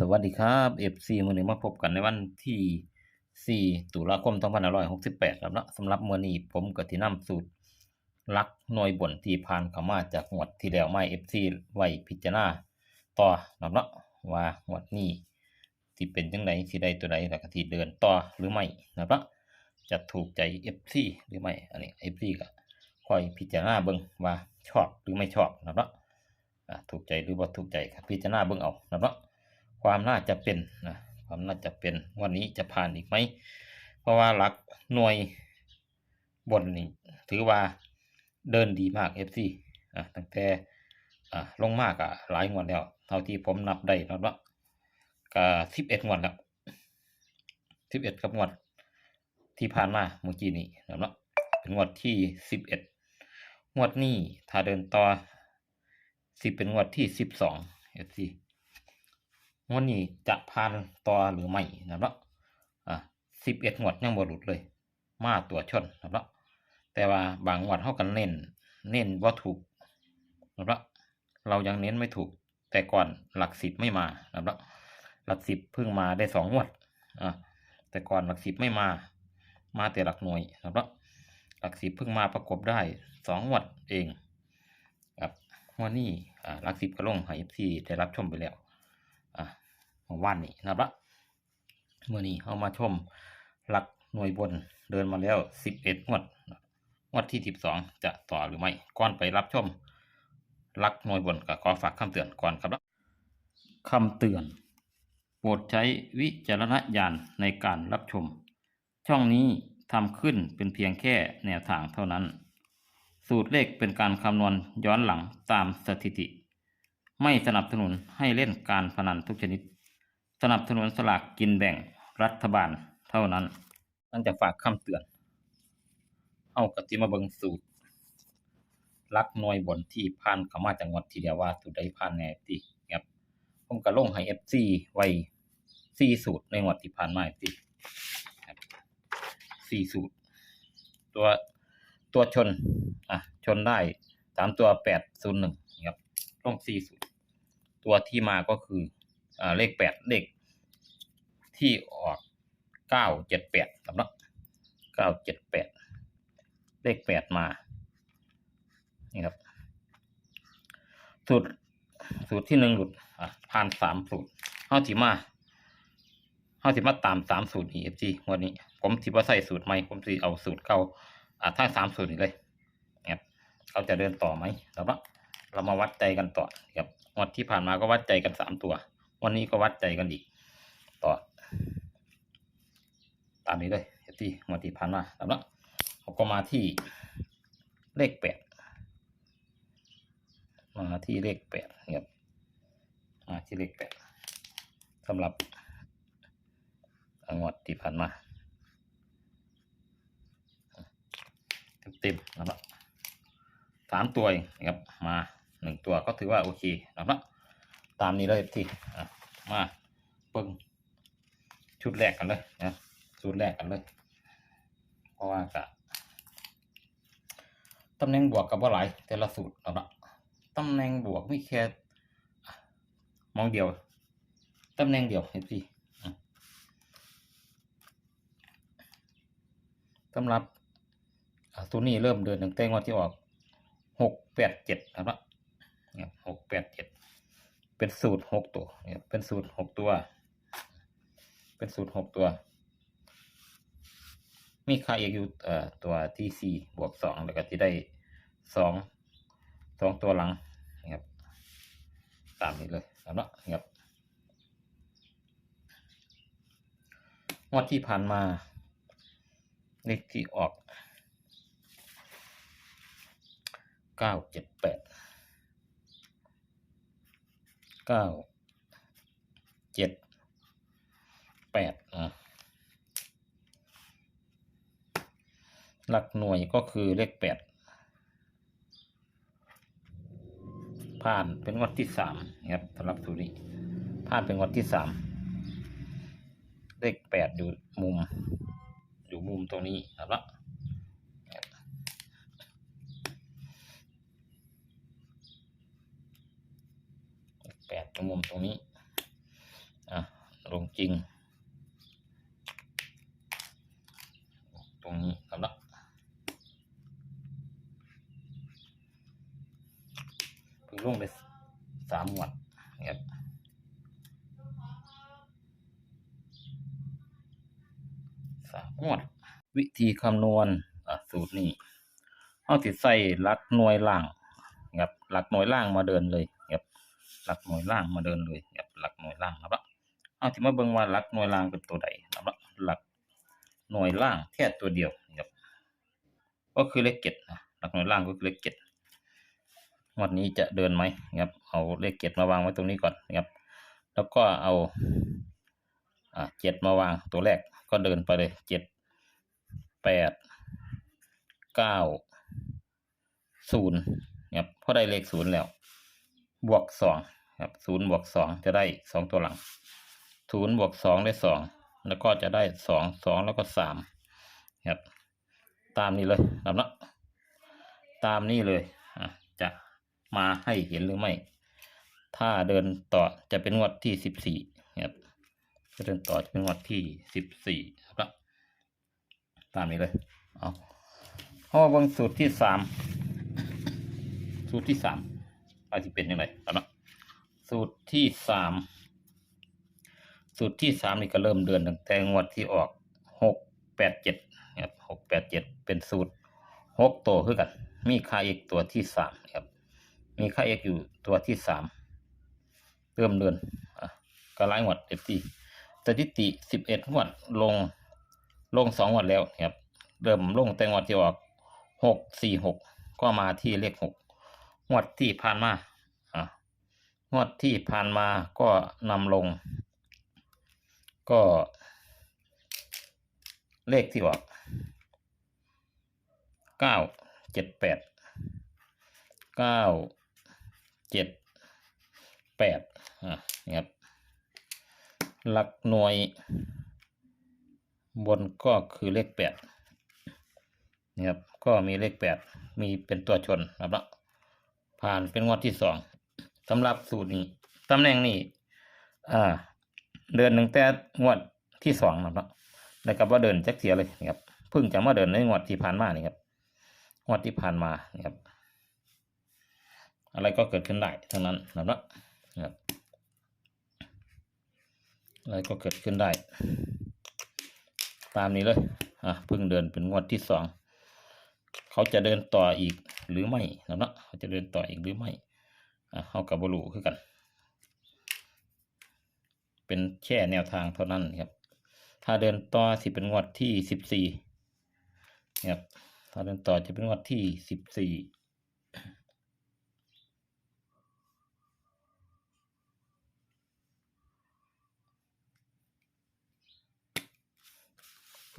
สวัสดีครับ FC มื้อนี้มาพบกันในวันที่ 4 ตุลาคม 2568 ครับนะสำหรับมือนี้ผมก็สินำสูตรลักหน่วยบนที่ผ่านเข้ามาจากงวดที่แล้วไมาให้ FC ไว้พิจารณาต่อครับนะว่างวดนี้สิเป็นจังไดสิได้ตัวใดแล้วก็สิเดินต่อหรือไม่นะครับนะจะถูกใจ FC หรือไม่อันนี้ FC ก็คอยพิจารณาเบิ่งว่าชอบหรือไม่ชอบนะครับนะถูกใจหรือบ่ถูกใจก็พิจารณาเบิ่งเอานะครับนะ ความน่าจะเป็นนะความน่าจะเป็นวันนี้จะผ่านอีกไหม เพราะว่าหลักหน่วยบนนี่ถือว่าเดินดีมาก FC อะตั้งแต่อะลงมากอะหลายงวดแล้ว เท่าที่ผมนับได้นะว่าก็สิบเอ็ดงวดแล้วสิบเอ็ดกับงวดที่ผ่านมาเมื่อกี้นี้นะเนาะเป็นงวดที่สิบเอ็ดงวดนี้ถ้าเดินต่อสิบเป็นงวดที่สิบสอง FC งวดนี้จะผ่านต่อหรือไม่นะครับอะสิบเอ็ดงวดยังบ่หลุดเลย มาตัวชนนะครับแต่ว่าบางงวดเท่ากันเน้นเน้นว่าถูกนะครับเนาะเรายังเน้นไม่ถูก แต่ก่อนหลักสิบไม่มานะครับหลักสิบเพิ่งมาได้สองงวดอะแต่ก่อนหลักสิบไม่มา มาแต่หลักหน่วยนะครับหลักสิบเพิ่งมาประกบได้สองงวดเองครับงวันนี้อ่าหลักสิบก็ลงห้เอฟซีได้รับชมไปแล้ว อะ เมื่อวันนี้นะครับเมื่อนี้เอามาชมหลักหน่วยบนเดินมาแล้วสิบเอ็ดงวดงวดที่สิบสองจะต่อหรือไม่ก่อนไปรับชมหลักหน่วยบนก็ขอฝากคำเตือนก่อนครับคำเตือน โปรดใช้วิจารณญาณในการรับชม ช่องนี้ทำขึ้นเป็นเพียงแค่แนวทางเท่านั้น สูตรเลขเป็นการคำนวณย้อนหลังตามสถิติ ไม่สนับสนุนให้เล่นการพนันทุกชนิด สนับสนุนสลากกินแบ่งรัฐบาลเท่านั้นตั้งจะฝากคำเตือน เอากติมาเบิงสูตรลักน่วยบนที่ผ่านเข้ามาจังหวัดที่เดียวว่าสูตรใดผ่านแน่ติครับผมก็ลงให้ FC ไว้สี่สูตรในงวดที่ผ่านมาติครับสี่สูตร ตัวตัวชนอะชนได้สามตัวแปดศูนย์หนึ่งครับต้องสี่สูตร ตัวที่มาก็คือ เลขแปดเลขที่ออกเก้าเจ็ดแปดสำหรับเก้าเจ็ดแปดเลขแปดมา นี่ครับ สูตรสูตรที่หนึ่งหลุดผ่านสามสูตรเฮาที่มาเฮาที่มาตามสามสูตรนี้เอฟซีวันนี้ ผมที่ว่าใส่สูตรใหม่ผมสิเอาสูตรเก่าอะทั้งสามสูตรนี้เลยครับเขาจะเดินต่อไหมแล้วก็เรามาวัดใจกันต่อครับงวันที่ผ่านมาก็วัดใจกันสามตัว วันนี้ก็วัดใจกันอีก ต่อ ตามนี้เลยเที่งวันที่ผ่านมาแล้วเราก็มาที่เลขแปดมาที่เลขแปดครับมาที่เลขแปดสำหรับงวดที่ผ่านมาเต็มๆนะครับสามตัวเองนะครับมาหนึ่งตัวก็ถือว่าโอเคนะครับตามนี้เลยที่ มาเปิ้งชุดแรกกันเลยนะชุดแรกกันเลย เพราะว่ากะตำแหน่งบวกกับว่าหลายแต่ละสูตรนะครับตำแหน่งบวกไม่แค่มองเดียวตำแหน่งเดียวเห็นสิสำหรับอ่าตัวนี้เริ่มเดินตั้งแต่งวดที่ออกหกแปดเจ็ดนะครับเนี่ยหกแปดเจ็ด เป็นสูตรหกตัวเนี่ยเป็นสูตรหกตัว เป็นสูตรหกตัว มีค่าเอกอยู่เอ่อตัวที่สี่บวกสองแล้วก็ที่ได้สองสองตัวหลังนะครับตามนี้เลยแล้วเนาะนะครับงวดที่ผ่านมาเลขที่ออกเก้าเจ็ดแปด เก้าเจ็ดแปดอะหลักหน่วยก็คือเลขแปดผ่านเป็นวัดที่สามครับสำหรับสูตรนี้ผ่านเป็นวัดที่สามเลขแปดอยู่มุม อยู่มุมตรงนี้ครับด ตรงมุมตรงนี้อะลงจริง ตรงนี้ครับละเพิ่งลงได้สามหมวดนะครับสามหมวดวิธีคำนวณสูตรนี้เอาติดใส่หลักหน่วยล่างครับหลักหน่วยล่างมาเดินเลย หลักหน่วยล่างมาเดินเลยครับหลักหน่วยล่างครับละเอาที่มาเบิ่งว่าหลักหน่วยล่างเป็นตัวใดครับละหลักหน่วยล่างแค่ตัวเดียวครับก็คือเลขเจ็ดนะหลักหน่วยล่างก็คือเลขเจ็ดงวันนี้จะเดินไหมครับเอาเลขเจ็ดมาวางไว้ตรงนี้ก่อนครับแล้วก็เอาอ่าเจ็ดมาวางตัวแรกก็เดินไปเลยเจ็ดแปดเก้าศูนย์ครับพอได้เลขศูนย์แล้ว บวกสองครับศูนย์บวกสองจะได้สองตัวหลังศูนย์บวกสองได้สองแล้วก็จะได้สองสองแล้วก็สามครับตามนี้เลยครับเนาะตามนี้เลยจะมาให้เห็นหรือไม่ ถ้าเดินต่อจะเป็นงวดที่สิบสี่ครับจะเดินต่อจะเป็นงวดที่สิบสี่ครับตามนี้เลยเอาเอามาเบิ่งสูตรที่สามสูตรที่สาม อาจจะเป็นยังไงนะสูตรที่สามสูตรที่สามนี่ก็เริ่มเดือนตั้งแต่งวดที่ออกหกแปดเจ็ดครับหกแปดเจ็ดเป็นสูตรหกตัวคือกัน มีค่าเอกตัวที่สามครับ มีค่าเอกอยู่ตัวที่สามเริ่มเดือนก็ไล่งวดเอฟซีสถิติสิบเอ็ดงวดลงลงสองงวดแล้วครับ เริ่มลงแต่งวดที่ออกหกสี่หกก็มาที่เลขหก งวดที่ผ่านมาอะงวดที่ผ่านมาก็นำลง ก็ เลขที่ออกเก้าเจ็ดแปดเก้าเจ็ดแปดอะนี่ครับหลักหน่วย บนก็คือเลขแปดนะครับก็มีเลขแปดมีเป็นตัวชนนะครับเนาะ ผ่านเป็นงวดที่สองสำหรับสูตรนี้ตำแหน่งนี้อ่า เดือนหนึ่งแต่งวดที่สองนะครับนะครับว่าเดินจักเสียเลยนะครับเพิ่งจะมาเดินในงวดที่ผ่านมานี่ครับงวดที่ผ่านมานี่ครับ อะไรก็เกิดขึ้นได้ทั้งนั้นนะครับนะครับอะไรก็เกิดขึ้นได้ ตามนี้เลยอะเพิ่งเดินเป็นงวดที่สอง เขาจะเดินต่ออีกหรือไม่นะเนาะเขาจะเดินต่ออีกหรือไม่อะเขากับบรูคือกัน เป็นแค่แนวทางเท่านั้นครับ ถ้าเดินต่อสิเป็นงวดที่สิบสี่ครับถ้าเดินต่อจะเป็นงวดที่สิบสี่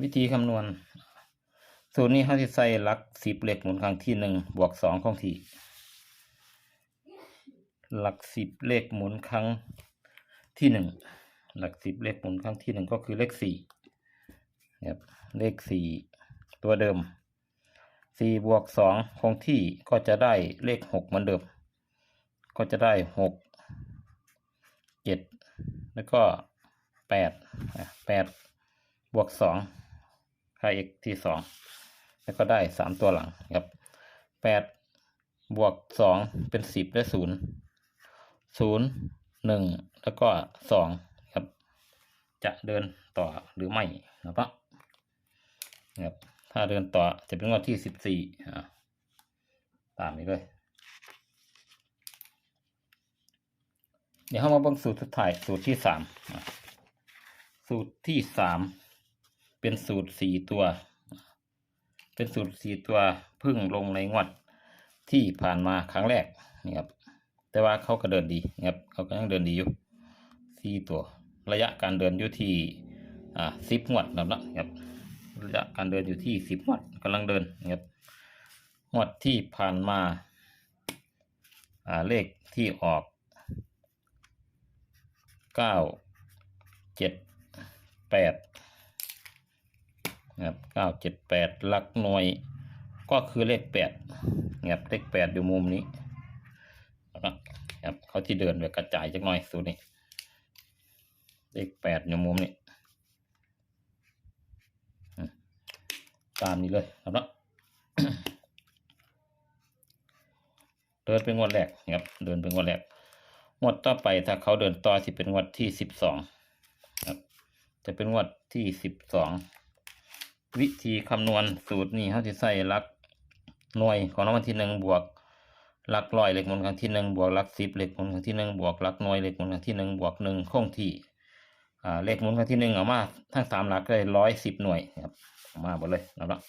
วิธีคำนวณ สูตรนี้เขาจะใส่หลักสิบเหล็กหมุนครั้งที่หนึ่งบวกสองของที่หลักสิบเลขหมุนครั้งที่หนึ่งหลักสิบเลขหมุนครั้งที่หนึ่งก็คือเลขสี่ครับเลขสี่ตัวเดิมสี่บวกสองคงที่ก็จะได้เลขหกเหมือนเดิม ก็จะได้หกเจ็ดแล้วก็แปดแปดบวกสองค่า x ที่สอง แล้วก็ได้สามตัวหลังครับแปดบวกสองเป็นสิบได้ศูนย์ศูนย์หนึ่งแล้วก็สองครับ จะเดินต่อหรือไม่นะครับครับถ้าเดินต่อจะเป็นงวดที่สิบสี่อ่าตามนี้เลยเดี๋ยวเรามาเบิ่งสูตรสุดท้ายสูตรที่สามสูตรที่สามเป็นสูตรสี่ตัว เป็นสูตรสี่ตัวพึ่งลงในงวดที่ผ่านมาครั้งแรกนี่ครับ แต่ว่าเขาก็เดินดีนะครับเขาก็ยังเดินดีอยู่สี่ตัว ระยะการเดินอยู่ที่อ่าสิบงวดนะครับระยะการเดินอยู่ที่สิบงวดกำลังเดินนะครับงวดที่ผ่านมาอ่าเลขที่ออกเก้าเจ็ดแปด นะครับเก้าเจ็ดแปดหลักหน่วย ก็คือเลขแปดนะครับเลขแปดอยู่มุมนี้นะครับเขาที่เดินแบบกระจายจักหน่อยสูตรนี้เลขแปดอยู่มุมนี้ตามนี้เลยครับเนาะเดินเป็นงวดแรกนะครับ เดินเป็นงวดแรกงวดต่อไปถ้าเขาเดินต่อที่เป็นงวดที่สิบสองครับ จะเป็นงวดที่สิบสอง วิธีคำนวณสูตรนี้เขาจะใส่ลักหน่วยของรางวัลที่หนึ่งบวกหลักร้อยเลขมุนครั้งที่หนึ่งบวกหลักสิบเลขมุนครั้งที่หนึ่งบวกหลักหน่วยเลขมุนครั้งที่หนึ่งบวกหนึ่งคงที่อ่าเลขมุนครั้งที่หนึ่งเอามาทั้งสามหลักเลยร้อยสิบหน่วยครับเอามาหมดเลยนะครับ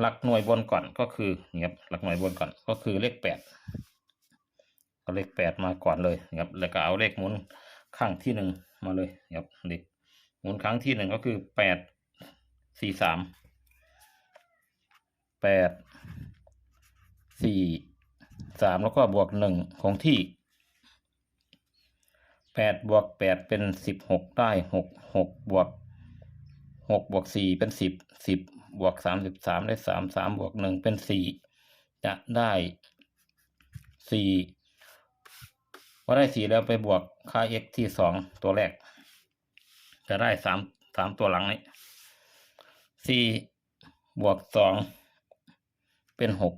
หลักหน่วยบนก่อนก็คือนี่ครับหลักหน่วยบนก่อนก็คือเลขแปดเอาเลขแปดมาก่อนเลยนะครับแล้วก็เอาเลขหมุนครั้งที่หนึ่งมาเลยนะครับเลขหมุนครั้งที่หนึ่งก็คือแปด สี่สามแปดสี่สามแล้วก็บวกหนึ่งคงที่แปดบวกแปดเป็นสิบหกได้หกหกบวกหกบวกสี่เป็นสิบสิบบวกสามสิบสามได้สามสามบวกหนึ่งเป็นสี่จะได้สี่พอได้สี่แล้วไปบวกค่า x ที่สองตัวแรก จะได้สามสามตัวหลังนี้ สี่บวกสองเป็นหก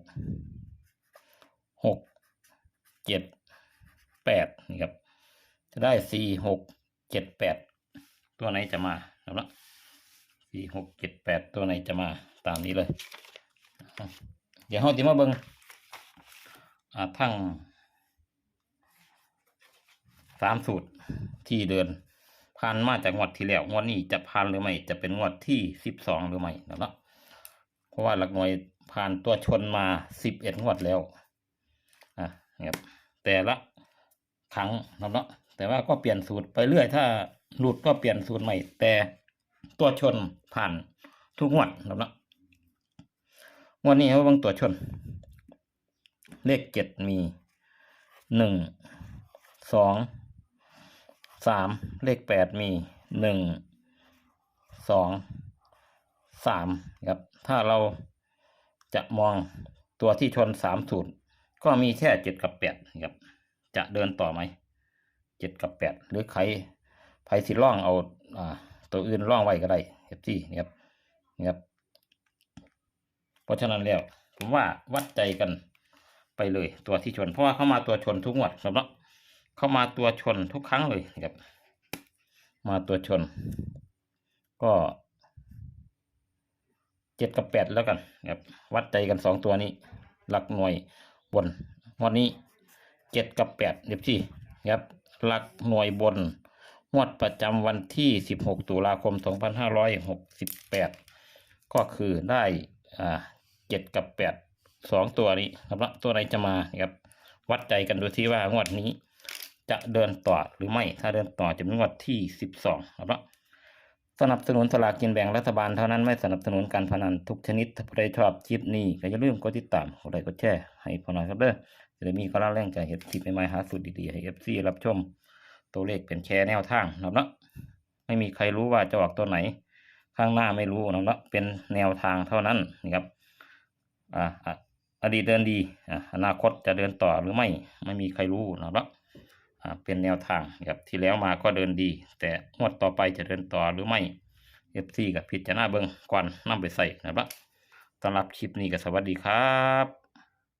หกเจ็ดแปดนี่ครับ จะได้สี่หกเจ็ดแปดตัวไหนจะมาครับสี่หกเจ็ดแปดตัวไหนจะมาตามนี้เลยอะเดี๋ยวเราจะมาเบิงอ่าทั้งสามสูตรที่เดิน ผ่านมาจากงวดที่แล้วงวดนี้จะผ่านหรือไม่ จะเป็นงวดที่สิบสองหรือไม่นะครับเพราะว่าหลักหน่วยผ่านตัวชนมาสิบเอ็ดงวดแล้วอะนะครับแต่ละครั้งนะครับเนาะแต่ว่าก็เปลี่ยนสูตรไปเรื่อยถ้าหลุดก็เปลี่ยนสูตรใหม่ แต่ตัวชนผ่านทุกงวดนะครับเนาะงวดนี้เขาบางตัวชน เลขเจ็ดมีหนึ่งสอง สามเลขแปดมีหนึ่งสองสามครับ ถ้าเราจะมองตัวที่ชนสามสูตร ก็มีแค่เจ็ดกับแปดครับ จะเดินต่อไหมเจ็ดกับแปดหรือใครใครสิล่องเอาอ่าตัวอื่นล่องไว้ก็ได้เอฟซี่นี่ครับนี่ครับ เพราะฉะนั้นแล้วผมว่าวัดใจกันไปเลยตัวที่ชน เพราะว่าเข้ามาตัวชนทุกงวดสำหรับ เข้ามาตัวชนทุกครั้งเลยครับ มาตัวชน ก็เจ็ดกับแปดแล้วกันครับวัดใจกันสองตัวนี้ หลักหน่วยบนวันนี้เจ็ดกับแปดเดี๋ยวพี่ครับหลักหน่วยบนงวดประจำวันที่สิบหกตุลาคมสองพันห้าร้อยหกสิบแปดก็คือได้อ่าเจ็ดกับแปดสองตัวนี้ครับแล้วตัวไหนจะมาครับ วัดใจกันดูที่ว่างวดนี้ จะเดินต่อหรือไม่ ถ้าเดินต่อจะเป็นงวดที่สิบสองครับสนับสนุนสลากกินแบ่งรัฐบาลเท่านั้นไม่สนับสนุนการพนันทุกชนิดถ้าใครชอบคลิปนี้ก็อย่าลืมกดติดตามกดไลค์กดแชร์ให้พอหน่อยครับเด้อจะได้มีกำลังแรงใจเห็นคลิปใหม่ๆหาสูตรดีๆให้เอฟซีรับชม ตัวเลขเป็นแชร์แนวทางนะครับเนาะไม่มีใครรู้ว่าจะออกตัวไหน ข้างหน้าไม่รู้นะครับเนาะเป็นแนวทางเท่านั้นนะครับอ่าอะอดีตเดินดีอะอนาคตจะเดินต่อหรือไม่ ไม่มีใครรู้นะครับเนาะ เป็นแนวทางครับที่แล้วมาก็เดินดี แต่งวดต่อไปจะเดินต่อหรือไม่เอฟซีกับพิจารณาเบิงก่อนนำไปใส่นะครับสำหรับคลิปนี้ก็สวัสดีครับ